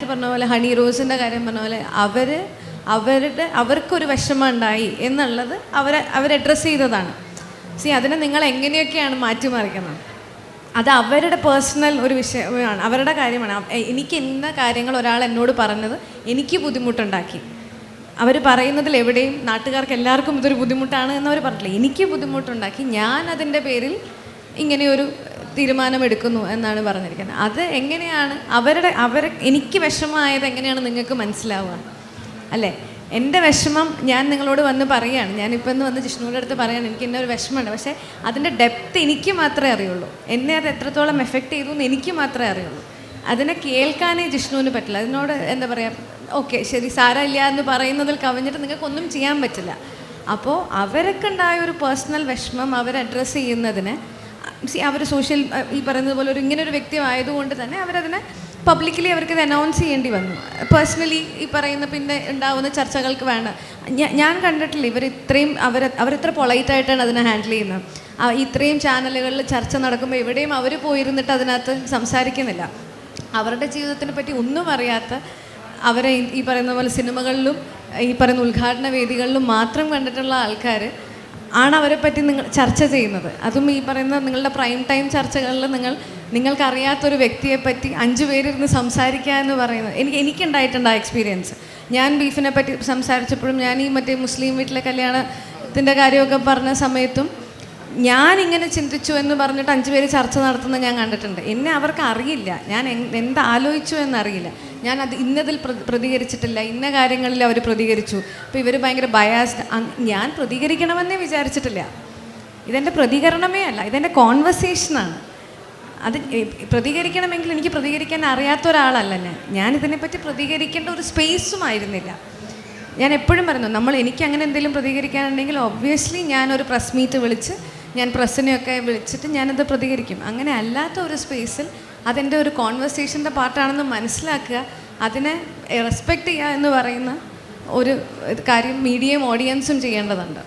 പറഞ്ഞ പോലെ ഹണി റോസിന്റെ കാര്യം പറഞ്ഞ പോലെ അവർ അവരുടെ അവർക്കൊരു വിഷമം ഉണ്ടായി എന്നുള്ളത് അവരെ അവർ അഡ്രസ്സ് ചെയ്തതാണ്. സി അതിനെ നിങ്ങൾ എങ്ങനെയൊക്കെയാണ് മാറ്റിമറിക്കുന്നത്? അത് അവരുടെ പേഴ്സണൽ ഒരു വിഷയമാണ് അവരുടെ കാര്യമാണ്. എനിക്ക് ഇന്ന കാര്യങ്ങൾ ഒരാൾ എന്നോട് പറഞ്ഞത് എനിക്ക് ബുദ്ധിമുട്ടുണ്ടാക്കി. അവർ പറയുന്നതിൽ എവിടെയും നാട്ടുകാർക്ക് എല്ലാവർക്കും ഇതൊരു ബുദ്ധിമുട്ടാണ് എന്നവർ പറഞ്ഞില്ല എനിക്ക് ബുദ്ധിമുട്ടുണ്ടാക്കി ഞാൻ അതിന്റെ പേരിൽ ഇങ്ങനെയൊരു തീരുമാനമെടുക്കുന്നു എന്നാണ് പറഞ്ഞിരിക്കുന്നത്. അത് എങ്ങനെയാണ്? അവരുടെ അവർ എനിക്ക് വിഷമമായത് എങ്ങനെയാണ് നിങ്ങൾക്ക് മനസ്സിലാവുക? അല്ലേ? എന്റെ വിഷമം ഞാൻ നിങ്ങളോട് വന്ന് പറയുകയാണ് ഞാനിപ്പോൾ ഇന്ന് വന്ന് ജിഷ്ണുവിന്റെ അടുത്ത് പറയാണ് എനിക്ക് എന്നെ ഒരു വിഷമമുണ്ട്. പക്ഷേ അതിന്റെ ഡെപ്ത് എനിക്ക് മാത്രമേ അറിയുള്ളൂ. എന്നെ അത് എത്രത്തോളം എഫക്റ്റ് ചെയ്തു എന്ന് എനിക്ക് മാത്രമേ അറിയുള്ളൂ. അതിനെ കേൾക്കാനേ ജിഷ്ണുവിന് പറ്റില്ല. അതിനോട് എന്താ പറയുക ഓക്കെ ശരി സാരമില്ല എന്ന് പറയുന്നതിൽ കവിഞ്ഞിട്ട് നിങ്ങൾക്കൊന്നും ചെയ്യാൻ പറ്റില്ല. അപ്പോൾ അവരൊക്കെ ഉണ്ടായ ഒരു പേഴ്സണൽ വിഷമം അവർ അഡ്രസ്സ് ചെയ്യുന്നതിന് അവർ സോഷ്യൽ ഈ പറയുന്നത് പോലെ ഒരു ഇങ്ങനെ ഒരു വ്യക്തി ആയതുകൊണ്ട് തന്നെ അവരതിനെ പബ്ലിക്കലി അവർക്ക് ഇത് അനൗൺസ് ചെയ്യേണ്ടി വന്നു. പേഴ്സണലി ഈ പറയുന്ന പിന്നെ ഉണ്ടാവുന്ന ചർച്ചകൾക്ക് വേണ്ട. ഞാൻ കണ്ടിട്ടില്ല ഇവർ ഇത്രയും അവർ അവരെത്ര പൊളൈറ്റായിട്ടാണ് അതിനെ ഹാൻഡിൽ ചെയ്യുന്നത്. ഇത്രയും ചാനലുകളിൽ ചർച്ച നടക്കുമ്പോൾ എവിടെയും അവർ പോയിരുന്നിട്ട് അതിനകത്ത് സംസാരിക്കുന്നില്ല. അവരുടെ ജീവിതത്തിനെ പറ്റി ഒന്നും അറിയാത്ത അവരെ ഈ പറയുന്ന പോലെ സിനിമകളിലും ഈ പറയുന്ന ഉദ്ഘാടന വേദികളിലും മാത്രം കണ്ടിട്ടുള്ള ആൾക്കാർ ആണ് അവരെ പറ്റി നിങ്ങൾ ചർച്ച ചെയ്യുന്നത്. അതും ഈ പറയുന്ന നിങ്ങളുടെ പ്രൈം ടൈം ചർച്ചകളിൽ നിങ്ങൾ നിങ്ങൾക്കറിയാത്തൊരു വ്യക്തിയെ പറ്റി അഞ്ച് പേരിരുന്ന് സംസാരിക്കുക എന്ന് പറയുന്നത്. എനിക്ക് എനിക്കുണ്ടായിട്ടുണ്ട് ആ എക്സ്പീരിയൻസ് ഞാൻ ബീഫിനെ പറ്റി സംസാരിച്ചപ്പോഴും ഞാൻ ഈ മറ്റേ മുസ്ലിം വീട്ടിലെ കല്യാണത്തിന്റെ കാര്യമൊക്കെ പറഞ്ഞ സമയത്തും ഞാൻ ഇങ്ങനെ ചിന്തിച്ചു എന്ന് പറഞ്ഞിട്ട് അഞ്ചു പേര് ചർച്ച നടത്തുന്നത് ഞാൻ കണ്ടിട്ടുണ്ട്. എന്നെ അവർക്ക് അറിയില്ല. ഞാൻ എന്ത് ആലോചിച്ചു എന്നറിയില്ല. ഞാൻ അത് ഇന്നതിൽ പ്ര- പ്രതികരിച്ചിട്ടില്ല. ഇന്ന കാര്യങ്ങളിൽ അവർ പ്രതികരിച്ചു. അപ്പോൾ ഇവർ ഭയങ്കര ബയാസ്ഡ് ഞാൻ പ്രതികരിക്കണമെന്നേ വിചാരിച്ചിട്ടില്ല. ഇതെന്റെ പ്രതികരണമേ അല്ല. ഇതെന്റെ കോൺവെർസേഷനാണ് അത് പ്രതികരിക്കണമെങ്കിൽ എനിക്ക് പ്രതികരിക്കാൻ അറിയാത്ത ഒരാളല്ല ഞാൻ. ഞാൻ ഇതിനെപ്പറ്റി പ്രതികരിക്കേണ്ട ഒരു സ്പേസും ആയിരുന്നില്ല. ഞാൻ എപ്പോഴും പറയുന്നു നമ്മൾ എനിക്ക് അങ്ങനെ എന്തെങ്കിലും പ്രതികരിക്കാനുണ്ടെങ്കിൽ ഒബ്വിയസ്ലി ഞാനൊരു പ്രസ് മീറ്റ് വിളിച്ച് ഞാൻ പ്രസ്സിനെയൊക്കെ വിളിച്ചിട്ട് ഞാനത് പ്രതികരിക്കും. അങ്ങനെ അല്ലാത്ത ഒരു സ്പേസിൽ അതെന്റെ ഒരു കോൺവെർസേഷന്റെ പാർട്ടാണെന്ന് മനസ്സിലാക്കുക അതിനെ റെസ്പെക്റ്റ് ചെയ്യുക എന്ന് പറയുന്ന ഒരു കാര്യം മീഡിയയും ഓഡിയൻസും ചെയ്യേണ്ടതുണ്ട്.